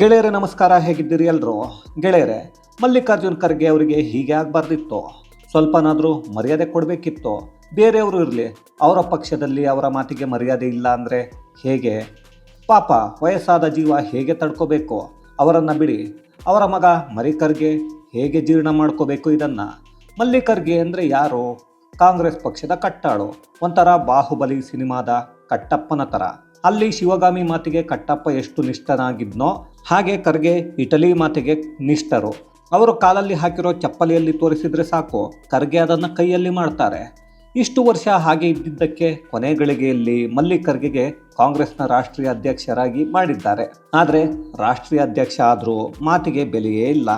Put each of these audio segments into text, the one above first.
ಗೆಳೆಯರೇ, ನಮಸ್ಕಾರ. ಹೇಗಿದ್ದೀರಿ ಎಲ್ಲರೂ ಗೆಳೆಯರೇ, ಮಲ್ಲಿಕಾರ್ಜುನ್ ಖರ್ಗೆ ಅವರಿಗೆ ಹೀಗೆ ಆಗಬಾರ್ದಿತ್ತು. ಸ್ವಲ್ಪನಾದರೂ ಮರ್ಯಾದೆ ಕೊಡಬೇಕಿತ್ತು. ಬೇರೆಯವರು ಇರಲಿ, ಅವರ ಪಕ್ಷದಲ್ಲಿ ಅವರ ಮಾತಿಗೆ ಮರ್ಯಾದೆ ಇಲ್ಲ ಅಂದರೆ ಹೇಗೆ? ಪಾಪ, ವಯಸ್ಸಾದ ಜೀವ ಹೇಗೆ ತಡ್ಕೋಬೇಕು? ಅವರನ್ನು ಬಿಡಿ. ಅವರ ಮಗ ಮರಿಕರ್ಗೆ ಹೇಗೆ ಜೀರ್ಣ ಮಾಡ್ಕೋಬೇಕು ಇದನ್ನು? ಮಲ್ಲಿಕರ್ಗೆ ಅಂದರೆ ಯಾರು? ಕಾಂಗ್ರೆಸ್ ಪಕ್ಷದ ಕಟ್ಟಾಳು. ಒಂಥರ ಬಾಹುಬಲಿ ಸಿನಿಮಾದ ಕಟ್ಟಪ್ಪನ ಥರ ಅಲ್ಲಿ ಶಿವಗಾಮಿ ಮಾತಿಗೆ ಕಟ್ಟಪ್ಪ ಎಷ್ಟು ನಿಷ್ಠನಾಗಿದ್ನೋ ಹಾಗೆ ಕರ್ಗೆ ಇಟಲಿ ಮಾತೆಗೆ ನಿಷ್ಠರು. ಅವರು ಕಾಲಲ್ಲಿ ಹಾಕಿರೋ ಚಪ್ಪಲಿಯಲ್ಲಿ ತೋರಿಸಿದ್ರೆ ಸಾಕು, ಕರ್ಗೆ ಅದನ್ನು ಕೈಯಲ್ಲಿ ಮಾಡ್ತಾರೆ. ಇಷ್ಟು ವರ್ಷ ಹಾಗೆ ಇದ್ದಿದ್ದಕ್ಕೆ ಕೊನೆ ಗಳಿಗೆಯಲ್ಲಿ ಮಲ್ಲಿಕರ್ಗೆಗೆ ಕಾಂಗ್ರೆಸ್ನ ರಾಷ್ಟ್ರೀಯ ಅಧ್ಯಕ್ಷರಾಗಿ ಮಾಡಿದ್ದಾರೆ. ಆದರೆ ರಾಷ್ಟ್ರೀಯ ಅಧ್ಯಕ್ಷ ಆದರೂ ಮಾತಿಗೆ ಬೆಲೆಯೇ ಇಲ್ಲ.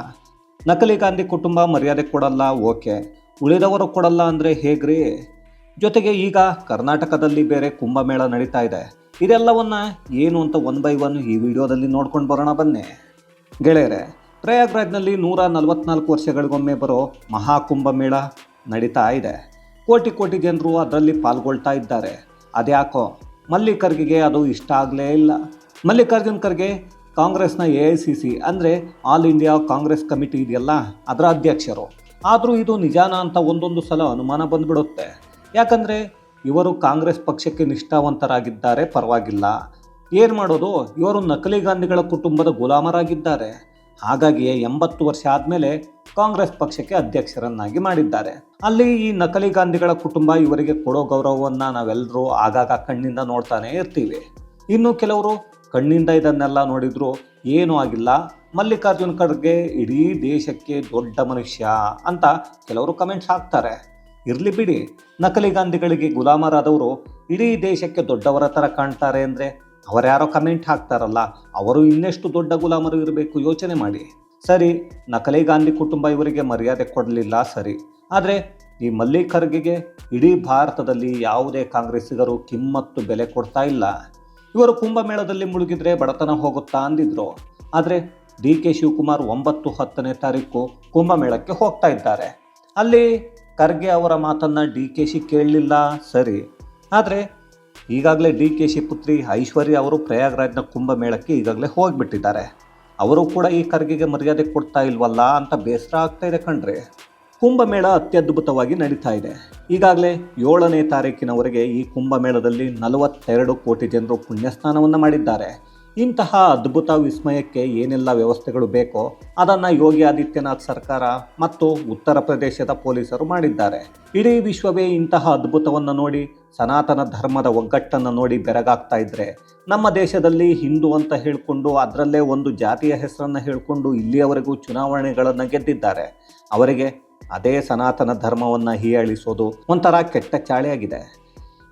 ನಕಲಿ ಗಾಂಧಿ ಕುಟುಂಬ ಮರ್ಯಾದೆ ಕೊಡಲ್ಲ, ಓಕೆ. ಉಳಿದವರು ಕೊಡಲ್ಲ ಅಂದರೆ ಹೇಗ್ರಿ? ಜೊತೆಗೆ ಈಗ ಕರ್ನಾಟಕದಲ್ಲಿ ಬೇರೆ ಕುಂಭಮೇಳ ನಡೀತಾ ಇದೆ. ಇದೆಲ್ಲವನ್ನ ಏನು ಅಂತ ಒನ್ ಬೈ ಒನ್ ಈ ವಿಡಿಯೋದಲ್ಲಿ ನೋಡ್ಕೊಂಡು ಬರೋಣ ಬನ್ನಿ. ಗೆಳೆಯರೆ, ಪ್ರಯಾಗ್ರಾಜ್ನಲ್ಲಿ ನೂರ ನಲವತ್ನಾಲ್ಕು ವರ್ಷಗಳಿಗೊಮ್ಮೆ ಬರೋ ಮಹಾಕುಂಭಮೇಳ ನಡೀತಾ ಇದೆ. ಕೋಟಿ ಕೋಟಿ ಜನರು ಅದರಲ್ಲಿ ಪಾಲ್ಗೊಳ್ತಾ ಇದ್ದಾರೆ. ಅದ್ಯಾಕೋ, ಮಲ್ಲಿಕರ್ಗೆ ಅದು ಇಷ್ಟ ಆಗಲೇ ಇಲ್ಲ. ಮಲ್ಲಿಕಾರ್ಜುನ್ ಖರ್ಗೆ ಕಾಂಗ್ರೆಸ್ನ ಎ ಐ ಸಿ ಸಿ ಅಂದರೆ ಆಲ್ ಇಂಡಿಯಾ ಕಾಂಗ್ರೆಸ್ ಕಮಿಟಿ ಇದೆಯಲ್ಲ, ಅದರ ಅಧ್ಯಕ್ಷರು. ಆದರೂ ಇದು ನಿಜಾನ ಅಂತ ಒಂದೊಂದು ಸಲ ಅನುಮಾನ ಬಂದ್ಬಿಡುತ್ತೆ. ಯಾಕಂದರೆ ಇವರು ಕಾಂಗ್ರೆಸ್ ಪಕ್ಷಕ್ಕೆ ನಿಷ್ಠಾವಂತರಾಗಿದ್ದಾರೆ, ಪರವಾಗಿಲ್ಲ. ಏನು ಮಾಡೋದು? ಇವರು ನಕಲಿ ಗಾಂಧಿಗಳ ಕುಟುಂಬದ ಗುಲಾಮರಾಗಿದ್ದಾರೆ. ಹಾಗಾಗಿ ಎಂಬತ್ತು ವರ್ಷ ಆದಮೇಲೆ ಕಾಂಗ್ರೆಸ್ ಪಕ್ಷಕ್ಕೆ ಅಧ್ಯಕ್ಷರನ್ನಾಗಿ ಮಾಡಿದ್ದಾರೆ. ಅಲ್ಲಿ ಈ ನಕಲಿ ಗಾಂಧಿಗಳ ಕುಟುಂಬ ಇವರಿಗೆ ಕೊಡೋ ಗೌರವವನ್ನು ನಾವೆಲ್ಲರೂ ಆಗಾಗ ಕಣ್ಣಿಂದ ನೋಡ್ತಾನೆ ಇರ್ತೀವಿ. ಇನ್ನು ಕೆಲವರು ಕಣ್ಣಿಂದ ಇದನ್ನೆಲ್ಲ ನೋಡಿದ್ರು ಏನೂ ಆಗಿಲ್ಲ. ಮಲ್ಲಿಕಾರ್ಜುನ್ ಖರ್ಗೆ ಇಡೀ ದೇಶಕ್ಕೆ ದೊಡ್ಡ ಮನುಷ್ಯ ಅಂತ ಕೆಲವರು ಕಮೆಂಟ್ಸ್ ಹಾಕ್ತಾರೆ. ಇರಲಿ ಬಿಡಿ. ನಕಲಿ ಗಾಂಧಿಗಳಿಗೆ ಗುಲಾಮರಾದವರು ಇಡೀ ದೇಶಕ್ಕೆ ದೊಡ್ಡವರ ಥರ ಕಾಣ್ತಾರೆ ಅಂದರೆ ಅವರ್ಯಾರೋ ಕಮೆಂಟ್ ಹಾಕ್ತಾರಲ್ಲ, ಅವರು ಇನ್ನೆಷ್ಟು ದೊಡ್ಡ ಗುಲಾಮರು ಇರಬೇಕು ಯೋಚನೆ ಮಾಡಿ. ಸರಿ, ನಕಲಿ ಗಾಂಧಿ ಕುಟುಂಬ ಇವರಿಗೆ ಮರ್ಯಾದೆ ಕೊಡಲಿಲ್ಲ ಸರಿ. ಆದರೆ ಈ ಮಲ್ಲಿಕರ್ಗೆ ಇಡೀ ಭಾರತದಲ್ಲಿ ಯಾವುದೇ ಕಾಂಗ್ರೆಸ್ಸಿಗರು ಕಿಮ್ಮತ್ತು ಬೆಲೆ ಕೊಡ್ತಾ ಇಲ್ಲ. ಇವರು ಕುಂಭಮೇಳದಲ್ಲಿ ಮುಳುಗಿದ್ರೆ ಬಡತನ ಹೋಗುತ್ತಾ ಅಂದಿದ್ರು. ಆದರೆ ಡಿ ಕೆ ಶಿವಕುಮಾರ್ ಒಂಬತ್ತು ಹತ್ತನೇ ತಾರೀಕು ಕುಂಭಮೇಳಕ್ಕೆ ಹೋಗ್ತಾ ಇದ್ದಾರೆ. ಅಲ್ಲಿ ಖರ್ಗೆ ಅವರ ಮಾತನ್ನು ಡಿ ಕೆ ಶಿ ಕೇಳಲಿಲ್ಲ. ಸರಿ. ಆದರೆ ಈಗಾಗಲೇ ಡಿ ಕೆ ಶಿ ಪುತ್ರಿ ಐಶ್ವರ್ಯ ಅವರು ಪ್ರಯಾಗ್ರಾಜ್ನ ಕುಂಭಮೇಳಕ್ಕೆ ಈಗಾಗಲೇ ಹೋಗಿಬಿಟ್ಟಿದ್ದಾರೆ. ಅವರು ಕೂಡ ಈ ಖರ್ಗೆಗೆ ಮರ್ಯಾದೆ ಕೊಡ್ತಾ ಇಲ್ವಲ್ಲ ಅಂತ ಬೇಸರ ಆಗ್ತಾ ಇದೆ ಕಣ್ರಿ. ಕುಂಭಮೇಳ ಅತ್ಯದ್ಭುತವಾಗಿ ನಡೀತಾ ಇದೆ. ಈಗಾಗಲೇ ಏಳನೇ ತಾರೀಕಿನವರೆಗೆ ಈ ಕುಂಭಮೇಳದಲ್ಲಿ ನಲವತ್ತೆರಡು ಕೋಟಿ ಜನರು ಪುಣ್ಯಸ್ನಾನವನ್ನು ಮಾಡಿದ್ದಾರೆ. ಇಂತಹ ಅದ್ಭುತ ವಿಸ್ಮಯಕ್ಕೆ ಏನೆಲ್ಲ ವ್ಯವಸ್ಥೆಗಳು ಬೇಕೋ ಅದನ್ನು ಯೋಗಿ ಆದಿತ್ಯನಾಥ್ ಸರ್ಕಾರ ಮತ್ತು ಉತ್ತರ ಪ್ರದೇಶದ ಪೊಲೀಸರು ಮಾಡಿದ್ದಾರೆ. ಇಡೀ ವಿಶ್ವವೇ ಇಂತಹ ಅದ್ಭುತವನ್ನು ನೋಡಿ, ಸನಾತನ ಧರ್ಮದ ಒಗ್ಗಟ್ಟನ್ನು ನೋಡಿ ಬೆರಗಾಗ್ತಾ ಇದ್ರೆ, ನಮ್ಮ ದೇಶದಲ್ಲಿ ಹಿಂದೂ ಅಂತ ಹೇಳಿಕೊಂಡು ಅದರಲ್ಲೇ ಒಂದು ಜಾತಿಯ ಹೆಸರನ್ನು ಹೇಳಿಕೊಂಡು ಇಲ್ಲಿಯವರೆಗೂ ಚುನಾವಣೆಗಳನ್ನು ಗೆದ್ದಿದ್ದಾರೆ. ಅವರಿಗೆ ಅದೇ ಸನಾತನ ಧರ್ಮವನ್ನು ಹೀಯಾಳಿಸೋದು ಒಂಥರ ಕೆಟ್ಟ ಚಾಳಿಯಾಗಿದೆ.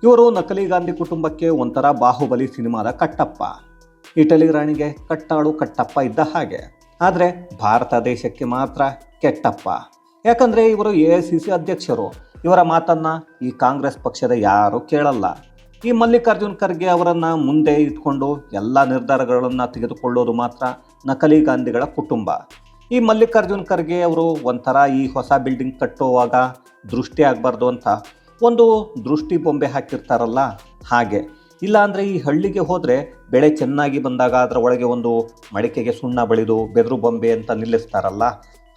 ಇವರು ನಕಲಿ ಗಾಂಧಿ ಕುಟುಂಬಕ್ಕೆ ಒಂಥರ ಬಾಹುಬಲಿ ಸಿನಿಮಾದ ಕಟ್ಟಪ್ಪ. ಇಟಲಿ ರಾಣಿಗೆ ಕಟ್ಟಾಳು ಕಟ್ಟಪ್ಪ ಇದ್ದ ಹಾಗೆ. ಆದರೆ ಭಾರತ ದೇಶಕ್ಕೆ ಮಾತ್ರ ಕೆಟ್ಟಪ್ಪ. ಯಾಕಂದರೆ ಇವರು ಎ ಐ ಸಿ ಸಿ ಅಧ್ಯಕ್ಷರು. ಇವರ ಮಾತನ್ನು ಈ ಕಾಂಗ್ರೆಸ್ ಪಕ್ಷದ ಯಾರೂ ಕೇಳಲ್ಲ. ಈ ಮಲ್ಲಿಕಾರ್ಜುನ್ ಖರ್ಗೆ ಅವರನ್ನು ಮುಂದೆ ಇಟ್ಕೊಂಡು ಎಲ್ಲ ನಿರ್ಧಾರಗಳನ್ನು ತೆಗೆದುಕೊಳ್ಳೋದು ಮಾತ್ರ ನಕಲಿ ಗಾಂಧಿಗಳ ಕುಟುಂಬ. ಈ ಮಲ್ಲಿಕಾರ್ಜುನ್ ಖರ್ಗೆ ಅವರು ಒಂಥರ ಈ ಹೊಸ ಬಿಲ್ಡಿಂಗ್ ಕಟ್ಟುವಾಗ ದೃಷ್ಟಿ ಆಗಬಾರ್ದು ಅಂತ ಒಂದು ದೃಷ್ಟಿ ಬೊಂಬೆ ಹಾಕಿರ್ತಾರಲ್ಲ ಹಾಗೆ. ಇಲ್ಲ ಅಂದರೆ ಈ ಹಳ್ಳಿಗೆ ಹೋದರೆ ಬೆಳೆ ಚೆನ್ನಾಗಿ ಬಂದಾಗ ಅದರ ಒಳಗೆ ಒಂದು ಮಡಿಕೆಗೆ ಸುಣ್ಣ ಬಳಿದು ಬೆದರು ಬೊಂಬೆ ಅಂತ ನಿಲ್ಲಿಸ್ತಾರಲ್ಲ?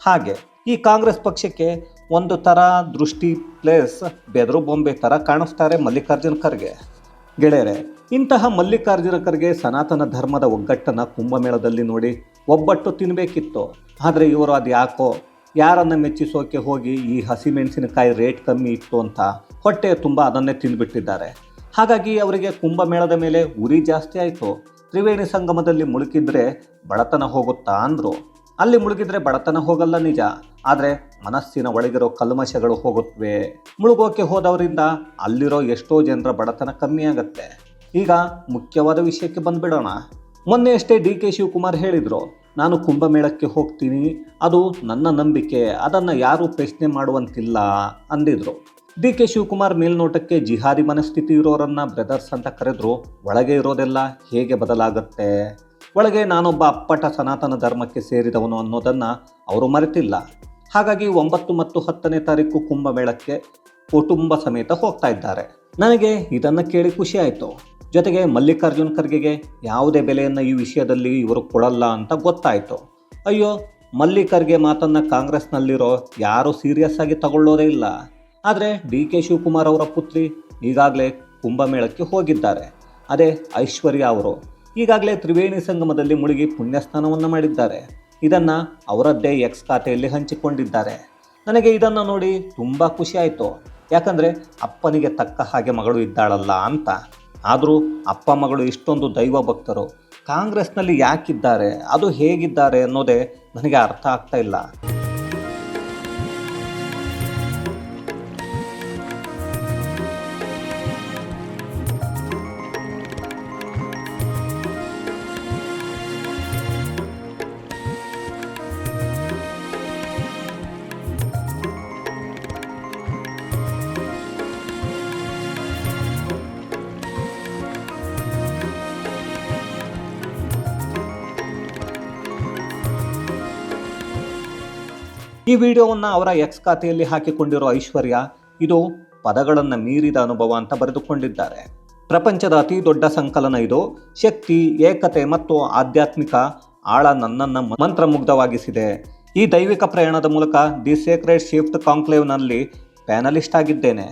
ಹಾಗೆ ಈ ಕಾಂಗ್ರೆಸ್ ಪಕ್ಷಕ್ಕೆ ಒಂದು ಥರ ದೃಷ್ಟಿ ಪ್ಲೇಸ್ ಬೆದರು ಬೊಂಬೆ ಥರ ಕಾಣಿಸ್ತಾರೆ ಮಲ್ಲಿಕಾರ್ಜುನ ಖರ್ಗೆ. ಗೆಳೆಯರೆ, ಇಂತಹ ಮಲ್ಲಿಕಾರ್ಜುನ ಖರ್ಗೆ ಸನಾತನ ಧರ್ಮದ ಒಗ್ಗಟ್ಟನ್ನು ಕುಂಭಮೇಳದಲ್ಲಿ ನೋಡಿ ಒಬ್ಬಟ್ಟು ತಿನ್ನಬೇಕಿತ್ತು ಆದರೆ ಇವರು ಅದು ಯಾಕೋ ಯಾರನ್ನು ಮೆಚ್ಚಿಸೋಕೆ ಹೋಗಿ ಈ ಹಸಿಮೆಣಸಿನಕಾಯಿ ರೇಟ್ ಕಮ್ಮಿ ಇತ್ತು ಅಂತ ಹೊಟ್ಟೆ ತುಂಬ ಅದನ್ನೇ ತಿಂದುಬಿಟ್ಟಿದ್ದಾರೆ. ಹಾಗಾಗಿ ಅವರಿಗೆ ಕುಂಭಮೇಳದ ಮೇಲೆ ಉರಿ ಜಾಸ್ತಿ ಆಯಿತು. ತ್ರಿವೇಣಿ ಸಂಗಮದಲ್ಲಿ ಮುಳುಕಿದ್ರೆ ಬಡತನ ಹೋಗುತ್ತಾ ಅಂದರು. ಅಲ್ಲಿ ಮುಳುಗಿದ್ರೆ ಬಡತನ ಹೋಗಲ್ಲ ನಿಜ. ಆದರೆ ಮನಸ್ಸಿನ ಒಳಗಿರೋ ಕಲ್ಮಶಗಳು ಹೋಗುತ್ತವೆ ಮುಳುಗೋಕೆ ಹೋದವರಿಂದ ಅಲ್ಲಿರೋ ಎಷ್ಟೋ ಜನರ ಬಡತನ ಕಮ್ಮಿ ಆಗುತ್ತೆ. ಈಗ ಮುಖ್ಯವಾದ ವಿಷಯಕ್ಕೆ ಬಂದುಬಿಡೋಣ. ಮೊನ್ನೆ ಅಷ್ಟೇ ಡಿ ಕೆ ಶಿವಕುಮಾರ್ ಹೇಳಿದರು, ನಾನು ಕುಂಭಮೇಳಕ್ಕೆ ಹೋಗ್ತೀನಿ. ಅದು ನನ್ನ ನಂಬಿಕೆ. ಅದನ್ನು ಯಾರೂ ಪ್ರಶ್ನೆ ಮಾಡುವಂತಿಲ್ಲ ಅಂದಿದ್ರು. ಡಿ ಕೆ ಶಿವಕುಮಾರ್ ಮೇಲ್ನೋಟಕ್ಕೆ ಜಿಹಾದಿ ಮನಸ್ಥಿತಿ ಇರೋರನ್ನ ಬ್ರದರ್ಸ್ ಅಂತ ಕರೆದ್ರು, ಒಳಗೆ ಇರೋದೆಲ್ಲ ಹೇಗೆ ಬದಲಾಗುತ್ತೆ? ಒಳಗೆ ನಾನೊಬ್ಬ ಅಪ್ಪಟ ಸನಾತನ ಧರ್ಮಕ್ಕೆ ಸೇರಿದವನು ಅನ್ನೋದನ್ನು ಅವರು ಮರೆತಿಲ್ಲ. ಹಾಗಾಗಿ ಒಂಬತ್ತು ಮತ್ತು ಹತ್ತನೇ ತಾರೀಕು ಕುಂಭಮೇಳಕ್ಕೆ ಕುಟುಂಬ ಸಮೇತ ಹೋಗ್ತಾ ಇದ್ದಾರೆ. ನನಗೆ ಇದನ್ನು ಕೇಳಿ ಖುಷಿ ಆಯಿತು. ಜೊತೆಗೆ ಮಲ್ಲಿಕಾರ್ಜುನ್ ಖರ್ಗೆಗೆ ಯಾವುದೇ ಬೆಲೆಯನ್ನು ಈ ವಿಷಯದಲ್ಲಿ ಇವರು ಕೊಡಲ್ಲ ಅಂತ ಗೊತ್ತಾಯಿತು. ಅಯ್ಯೋ, ಮಲ್ಲಿಕರ್ಗೆ ಮಾತನ್ನು ಕಾಂಗ್ರೆಸ್ನಲ್ಲಿರೋ ಯಾರೂ ಸೀರಿಯಸ್ ಆಗಿ ತಗೊಳ್ಳೋದೇ ಇಲ್ಲ. ಆದರೆ ಡಿ ಕೆ ಶಿವಕುಮಾರ್ ಅವರ ಪುತ್ರಿ ಈಗಾಗಲೇ ಕುಂಭಮೇಳಕ್ಕೆ ಹೋಗಿದ್ದಾರೆ. ಅದೇ ಐಶ್ವರ್ಯ ಅವರು ಈಗಾಗಲೇ ತ್ರಿವೇಣಿ ಸಂಗಮದಲ್ಲಿ ಮುಳುಗಿ ಪುಣ್ಯಸ್ನಾನವನ್ನು ಮಾಡಿದ್ದಾರೆ. ಇದನ್ನು ಅವರದ್ದೇ ಎಕ್ಸ್ ಖಾತೆಯಲ್ಲಿ ಹಂಚಿಕೊಂಡಿದ್ದಾರೆ. ನನಗೆ ಇದನ್ನು ನೋಡಿ ತುಂಬ ಖುಷಿ ಆಯಿತು. ಯಾಕಂದರೆ ಅಪ್ಪನಿಗೆ ತಕ್ಕ ಹಾಗೆ ಮಗಳು ಇದ್ದಾಳಲ್ಲ ಅಂತ. ಆದರೂ ಅಪ್ಪ ಮಗಳು ಇಷ್ಟೊಂದು ದೈವ ಭಕ್ತರು. ಕಾಂಗ್ರೆಸ್ನಲ್ಲಿ ಯಾಕಿದ್ದಾರೆ, ಅದು ಹೇಗಿದ್ದಾರೆ ಅನ್ನೋದೇ ನನಗೆ ಅರ್ಥ ಆಗ್ತಾ ಇಲ್ಲ. ಈ ವಿಡಿಯೋವನ್ನು ಅವರ ಎಕ್ಸ್ ಖಾತೆಯಲ್ಲಿ ಹಾಕಿಕೊಂಡಿರೋ ಐಶ್ವರ್ಯ ಇದು ಪದಗಳನ್ನು ಮೀರಿದ ಅನುಭವ ಅಂತ ಬರೆದುಕೊಂಡಿದ್ದಾರೆ. ಪ್ರಪಂಚದ ಅತಿ ದೊಡ್ಡ ಸಂಕಲನ ಇದು. ಶಕ್ತಿ, ಏಕತೆ ಮತ್ತು ಆಧ್ಯಾತ್ಮಿಕ ಆಳ ನನ್ನನ್ನು ಮಂತ್ರಮುಗ್ಧವಾಗಿಸಿದೆ. ಈ ದೈವಿಕ ಪ್ರಯಾಣದ ಮೂಲಕ ದಿ ಸೇಕ್ರೆಡ್ ಶಿಫ್ಟ್ ಕಾಂಕ್ಲೇವ್ನಲ್ಲಿ ಪ್ಯಾನಲಿಸ್ಟ್ ಆಗಿದ್ದೇನೆ.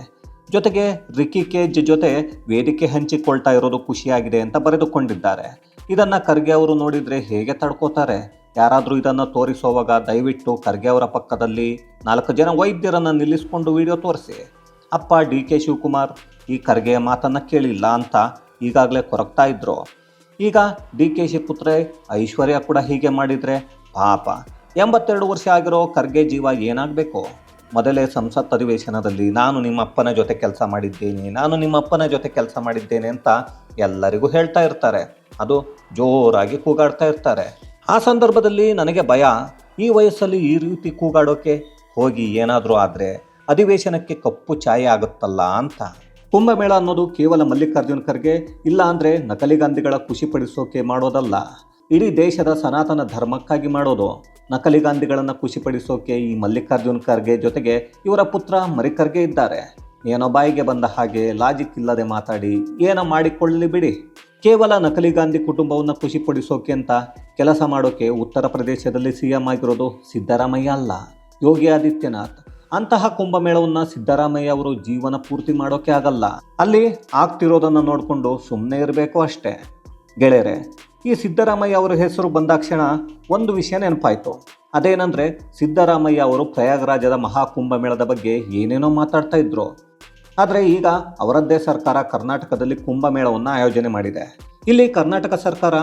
ಜೊತೆಗೆ ರಿಕಿ ಕೇಜ್ ಜೊತೆ ವೇದಿಕೆ ಹಂಚಿಕೊಳ್ತಾ ಇರೋದು ಖುಷಿಯಾಗಿದೆ ಅಂತ ಬರೆದುಕೊಂಡಿದ್ದಾರೆ. ಇದನ್ನ ಖರ್ಗೆ ಅವರು ನೋಡಿದ್ರೆ ಹೇಗೆ ತಡ್ಕೋತಾರೆ? ಯಾರಾದರೂ ಇದನ್ನು ತೋರಿಸುವಾಗ ದಯವಿಟ್ಟು ಖರ್ಗೆ ಅವರ ಪಕ್ಕದಲ್ಲಿ ನಾಲ್ಕು ಜನ ವೈದ್ಯರನ್ನು ನಿಲ್ಲಿಸಿಕೊಂಡು ವಿಡಿಯೋ ತೋರಿಸಿ. ಅಪ್ಪ ಡಿ ಕೆ ಶಿವಕುಮಾರ್, ಈ ಖರ್ಗೆಯ ಮಾತನ್ನು ಕೇಳಿಲ್ಲ ಅಂತ ಈಗಾಗಲೇ ಕೊರಗ್ತಾ ಇದ್ರು. ಈಗ ಡಿ ಕೆ ಶಿ ಪುತ್ರೆ ಐಶ್ವರ್ಯ ಕೂಡ ಹೀಗೆ ಮಾಡಿದರೆ ಪಾಪ. ಎಂಬತ್ತೆರಡು ವರ್ಷ ಆಗಿರೋ ಖರ್ಗೆ ಜೀವ ಏನಾಗಬೇಕು? ಮೊದಲೇ ಸಂಸತ್ ಅಧಿವೇಶನದಲ್ಲಿ ನಾನು ನಿಮ್ಮ ಅಪ್ಪನ ಜೊತೆ ಕೆಲಸ ಮಾಡಿದ್ದೇನೆ, ನಾನು ನಿಮ್ಮ ಅಪ್ಪನ ಜೊತೆ ಕೆಲಸ ಮಾಡಿದ್ದೇನೆ ಅಂತ ಎಲ್ಲರಿಗೂ ಹೇಳ್ತಾ ಇರ್ತಾರೆ. ಅದು ಜೋರಾಗಿ ಕೂಗಾಡ್ತಾ ಇರ್ತಾರೆ. ಆ ಸಂದರ್ಭದಲ್ಲಿ ನನಗೆ ಭಯ, ಈ ವಯಸ್ಸಲ್ಲಿ ಈ ರೀತಿ ಕೂಗಾಡೋಕೆ ಹೋಗಿ ಏನಾದರೂ ಆದರೆ ಅಧಿವೇಶನಕ್ಕೆ ಕಪ್ಪು ಛಾಯೆ ಆಗುತ್ತಲ್ಲ ಅಂತ. ಕುಂಭಮೇಳ ಅನ್ನೋದು ಕೇವಲ ಮಲ್ಲಿಕಾರ್ಜುನ ಖರ್ಗೆ ಇಲ್ಲ ಅಂದರೆ ನಕಲಿಗಾಂಧಿಗಳ ಖುಷಿಪಡಿಸೋಕೆ ಮಾಡೋದಲ್ಲ. ಇಡೀ ದೇಶದ ಸನಾತನ ಧರ್ಮಕ್ಕಾಗಿ ಮಾಡೋದು. ನಕಲಿ ಗಾಂಧಿಗಳನ್ನು ಖುಷಿಪಡಿಸೋಕೆ ಈ ಮಲ್ಲಿಕಾರ್ಜುನ್ ಖರ್ಗೆ ಜೊತೆಗೆ ಇವರ ಪುತ್ರ ಮರಿಖರ್ಗೆ ಇದ್ದಾರೆ. ಏನೋ ಬಾಯಿಗೆ ಬಂದ ಹಾಗೆ ಲಾಜಿಕ್ ಇಲ್ಲದೆ ಮಾತಾಡಿ ಏನೋ ಮಾಡಿಕೊಳ್ಳಲಿ ಬಿಡಿ. ಕೇವಲ ನಕಲಿ ಗಾಂಧಿ ಕುಟುಂಬವನ್ನು ಖುಷಿಪಡಿಸೋಕೆ ಅಂತ ಕೆಲಸ ಮಾಡೋಕೆ ಉತ್ತರ ಪ್ರದೇಶದಲ್ಲಿ ಸಿ ಎಂ ಆಗಿರೋದು ಸಿದ್ದರಾಮಯ್ಯ ಅಲ್ಲ, ಯೋಗಿ ಆದಿತ್ಯನಾಥ್. ಅಂತಹ ಕುಂಭಮೇಳವನ್ನು ಸಿದ್ದರಾಮಯ್ಯ ಅವರು ಜೀವನ ಪೂರ್ತಿ ಮಾಡೋಕೆ ಆಗಲ್ಲ. ಅಲ್ಲಿ ಆಗ್ತಿರೋದನ್ನು ನೋಡಿಕೊಂಡು ಸುಮ್ಮನೆ ಇರಬೇಕು ಅಷ್ಟೇ. ಗೆಳೆಯರೆ, ಈ ಸಿದ್ದರಾಮಯ್ಯ ಅವರ ಹೆಸರು ಬಂದಾಕ್ಷಣ ಒಂದು ವಿಷಯ ನೆನಪಾಯಿತು. ಅದೇನೆಂದರೆ, ಸಿದ್ದರಾಮಯ್ಯ ಅವರು ಪ್ರಯಾಗರಾಜದ ಮಹಾಕುಂಭಮೇಳದ ಬಗ್ಗೆ ಏನೇನೋ ಮಾತಾಡ್ತಾ ಇದ್ರು. ಆದರೆ ಈಗ ಅವರದ್ದೇ ಸರ್ಕಾರ ಕರ್ನಾಟಕದಲ್ಲಿ ಕುಂಭಮೇಳವನ್ನು ಆಯೋಜನೆ ಮಾಡಿದೆ. ಇಲ್ಲಿ ಕರ್ನಾಟಕ ಸರ್ಕಾರ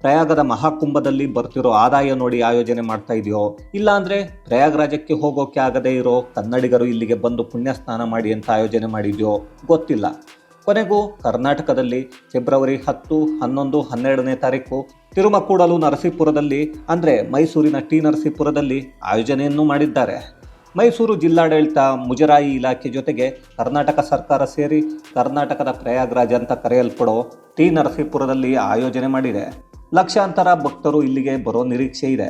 ಪ್ರಯಾಗದ ಮಹಾಕುಂಭದಲ್ಲಿ ಬರ್ತಿರೋ ಆದಾಯ ನೋಡಿ ಆಯೋಜನೆ ಮಾಡ್ತಾ ಇದೆಯೋ? ಇಲ್ಲಾಂದ್ರೆ ಪ್ರಯಾಗರಾಜಕ್ಕೆ ಹೋಗೋಕೆ ಆಗದೇ ಇರೋ ಕನ್ನಡಿಗರು ಇಲ್ಲಿಗೆ ಬಂದು ಪುಣ್ಯ ಸ್ನಾನ ಮಾಡಿ ಅಂತ ಆಯೋಜನೆ ಮಾಡಿದೆಯೋ? ಗೊತ್ತಿಲ್ಲ. ಕೊನೆಗೂ ಕರ್ನಾಟಕದಲ್ಲಿ ಫೆಬ್ರವರಿ ಹತ್ತು, ಹನ್ನೊಂದು, ಹನ್ನೆರಡನೇ ತಾರೀಕು ತಿರುಮಕೂಡಲು ನರಸೀಪುರದಲ್ಲಿ ಅಂದರೆ ಮೈಸೂರಿನ ಟಿ ನರಸೀಪುರದಲ್ಲಿ ಆಯೋಜನೆಯನ್ನು ಮಾಡಿದ್ದಾರೆ. ಮೈಸೂರು ಜಿಲ್ಲಾಡಳಿತ ಮುಜರಾಯಿ ಇಲಾಖೆ ಜೊತೆಗೆ ಕರ್ನಾಟಕ ಸರ್ಕಾರ ಸೇರಿ ಕರ್ನಾಟಕದ ಪ್ರಯಾಗ್ರಾಜ್ ಅಂತ ಕರೆಯಲ್ಪಡೋ ಟಿ ನರಸೀಪುರದಲ್ಲಿ ಆಯೋಜನೆ ಮಾಡಿದೆ. ಲಕ್ಷಾಂತರ ಭಕ್ತರು ಇಲ್ಲಿಗೆ ಬರೋ ನಿರೀಕ್ಷೆ ಇದೆ.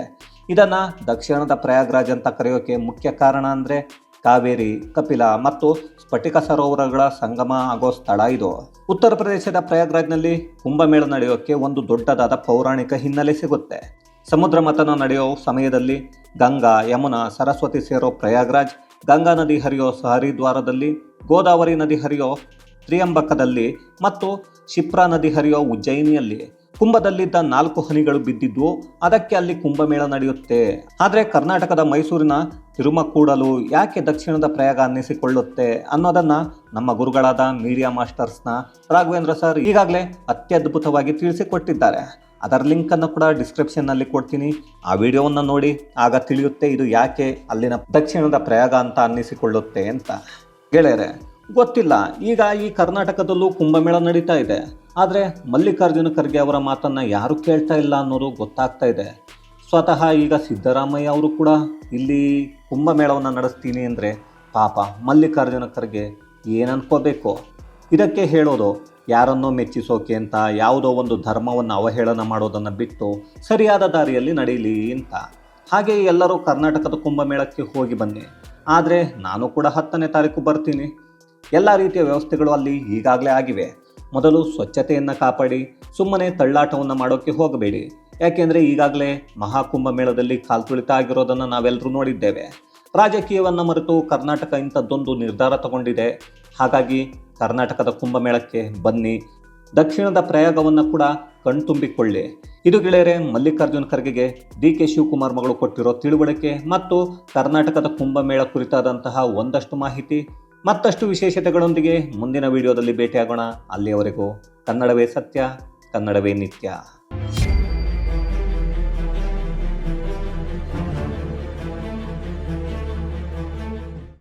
ಇದನ್ನು ದಕ್ಷಿಣದ ಪ್ರಯಾಗ್ರಾಜ್ ಅಂತ ಕರೆಯೋಕೆ ಮುಖ್ಯ ಕಾರಣ ಅಂದರೆ ಕಾವೇರಿ, ಕಪಿಲ ಮತ್ತು ಸ್ಫಟಿಕ ಸರೋವರಗಳ ಸಂಗಮ ಆಗೋ ಸ್ಥಳ ಇದು. ಉತ್ತರ ಪ್ರದೇಶದ ಪ್ರಯಾಗ್ರಾಜ್ನಲ್ಲಿ ಕುಂಭಮೇಳ ನಡೆಯೋಕ್ಕೆ ಒಂದು ದೊಡ್ಡದಾದ ಪೌರಾಣಿಕ ಹಿನ್ನೆಲೆ ಸಿಗುತ್ತೆ. ಸಮುದ್ರ ಮಥನ ನಡೆಯೋ ಸಮಯದಲ್ಲಿ ಗಂಗಾ, ಯಮುನಾ, ಸರಸ್ವತಿ ಸೇರೋ ಪ್ರಯಾಗ್ರಾಜ್, ಗಂಗಾ ನದಿ ಹರಿಯೋ ಹರಿದ್ವಾರದಲ್ಲಿ ಗೋದಾವರಿ ನದಿ ಹರಿಯೋ ತ್ರಿಯಂಬಕದಲ್ಲಿ ಮತ್ತು ಕ್ಷಿಪ್ರಾ ನದಿ ಹರಿಯೋ ಉಜ್ಜಯಿನಿಯಲ್ಲಿ. ಕುಂಭದಲ್ಲಿದ್ದ ನಾಲ್ಕು ಹನಿಗಳು ಬಿದ್ದಿದ್ವು, ಅದಕ್ಕೆ ಅಲ್ಲಿ ಕುಂಭಮೇಳ ನಡೆಯುತ್ತೆ. ಆದರೆ ಕರ್ನಾಟಕದ ಮೈಸೂರಿನ ತಿರುಮಕೂಡಲು ಯಾಕೆ ದಕ್ಷಿಣದ ಪ್ರಯಾಗ ಅನ್ನಿಸಿಕೊಳ್ಳುತ್ತೆ ಅನ್ನೋದನ್ನ ನಮ್ಮ ಗುರುಗಳಾದ ಮೀಡಿಯಾ ಮಾಸ್ಟರ್ಸ್ನ ರಾಘವೇಂದ್ರ ಸರ್ ಈಗಾಗಲೇ ಅತ್ಯದ್ಭುತವಾಗಿ ತಿಳಿಸಿಕೊಟ್ಟಿದ್ದಾರೆ. ಅದರ ಲಿಂಕನ್ನು ಕೂಡ ಡಿಸ್ಕ್ರಿಪ್ಷನ್ನಲ್ಲಿ ಕೊಡ್ತೀನಿ. ಆ ವಿಡಿಯೋವನ್ನು ನೋಡಿ, ಆಗ ತಿಳಿಯುತ್ತೆ ಇದು ಯಾಕೆ ಅಲ್ಲಿನ ದಕ್ಷಿಣದ ಪ್ರಯಾಗ ಅಂತ ಅನ್ನಿಸಿಕೊಳ್ಳುತ್ತೆ ಅಂತ. ಗೆಳೆಯರೆ, ಗೊತ್ತಿಲ್ಲ. ಈಗ ಈ ಕರ್ನಾಟಕದಲ್ಲೂ ಕುಂಭಮೇಳ ನಡೀತಾ ಇದೆ. ಆದರೆ ಮಲ್ಲಿಕಾರ್ಜುನ ಖರ್ಗೆ ಅವರ ಮಾತನ್ನು ಯಾರು ಕೇಳ್ತಾ ಇಲ್ಲ ಅನ್ನೋದು ಗೊತ್ತಾಗ್ತಾ ಇದೆ. ಸ್ವತಃ ಈಗ ಸಿದ್ದರಾಮಯ್ಯ ಅವರು ಕೂಡ ಇಲ್ಲಿ ಕುಂಭಮೇಳವನ್ನು ನಡೆಸ್ತೀನಿ ಅಂದರೆ ಪಾಪ ಮಲ್ಲಿಕಾರ್ಜುನ ಖರ್ಗೆ ಏನು ಇದಕ್ಕೆ ಹೇಳೋದು, ಯಾರನ್ನೋ ಮೆಚ್ಚಿಸೋಕೆ ಅಂತ ಯಾವುದೋ ಒಂದು ಧರ್ಮವನ್ನು ಅವಹೇಳನ ಮಾಡೋದನ್ನು ಬಿಟ್ಟು ಸರಿಯಾದ ದಾರಿಯಲ್ಲಿ ನಡೀಲಿ ಅಂತ. ಹಾಗೆ ಎಲ್ಲರೂ ಕರ್ನಾಟಕದ ಕುಂಭಮೇಳಕ್ಕೆ ಹೋಗಿ ಬನ್ನಿ. ಆದರೆ ನಾನು ಕೂಡ ಹತ್ತನೇ ತಾರೀಕು ಬರ್ತೀನಿ. ಎಲ್ಲ ರೀತಿಯ ವ್ಯವಸ್ಥೆಗಳು ಅಲ್ಲಿ ಈಗಾಗಲೇ ಆಗಿವೆ. ಮೊದಲು ಸ್ವಚ್ಛತೆಯನ್ನು ಕಾಪಾಡಿ, ಸುಮ್ಮನೆ ತಳ್ಳಾಟವನ್ನು ಮಾಡೋಕ್ಕೆ ಹೋಗಬೇಡಿ. ಯಾಕೆಂದರೆ ಈಗಾಗಲೇ ಮಹಾಕುಂಭ ಮೇಳದಲ್ಲಿ ಕಾಲ್ತುಳಿತ ಆಗಿರೋದನ್ನು ನಾವೆಲ್ಲರೂ ನೋಡಿದ್ದೇವೆ. ರಾಜಕೀಯವನ್ನು ಮರೆತು ಕರ್ನಾಟಕ ಇಂಥದ್ದೊಂದು ನಿರ್ಧಾರ ತಗೊಂಡಿದೆ. ಹಾಗಾಗಿ ಕರ್ನಾಟಕದ ಕುಂಭಮೇಳಕ್ಕೆ ಬನ್ನಿ. ದಕ್ಷಿಣದ ಪ್ರಯಾಗವನ್ನು ಕೂಡ ಕಣ್ತುಂಬಿಕೊಳ್ಳಿ. ಇದು ಗೆಳೆಯರೆ, ಮಲ್ಲಿಕಾರ್ಜುನ್ ಖರ್ಗೆಗೆ ಡಿ ಕೆ ಶಿವಕುಮಾರ್ ಮಗಳು ಕೊಟ್ಟಿರೋ ತಿಳುವಳಿಕೆ ಮತ್ತು ಕರ್ನಾಟಕದ ಕುಂಭಮೇಳ ಕುರಿತಾದಂತಹ ಒಂದಷ್ಟು ಮಾಹಿತಿ. ಮತ್ತಷ್ಟು ವಿಶೇಷತೆಗಳೊಂದಿಗೆ ಮುಂದಿನ ವಿಡಿಯೋದಲ್ಲಿ ಭೇಟಿಯಾಗೋಣ. ಅಲ್ಲಿಯವರೆಗೂ ಕನ್ನಡವೇ ಸತ್ಯ, ಕನ್ನಡವೇ ನಿತ್ಯ.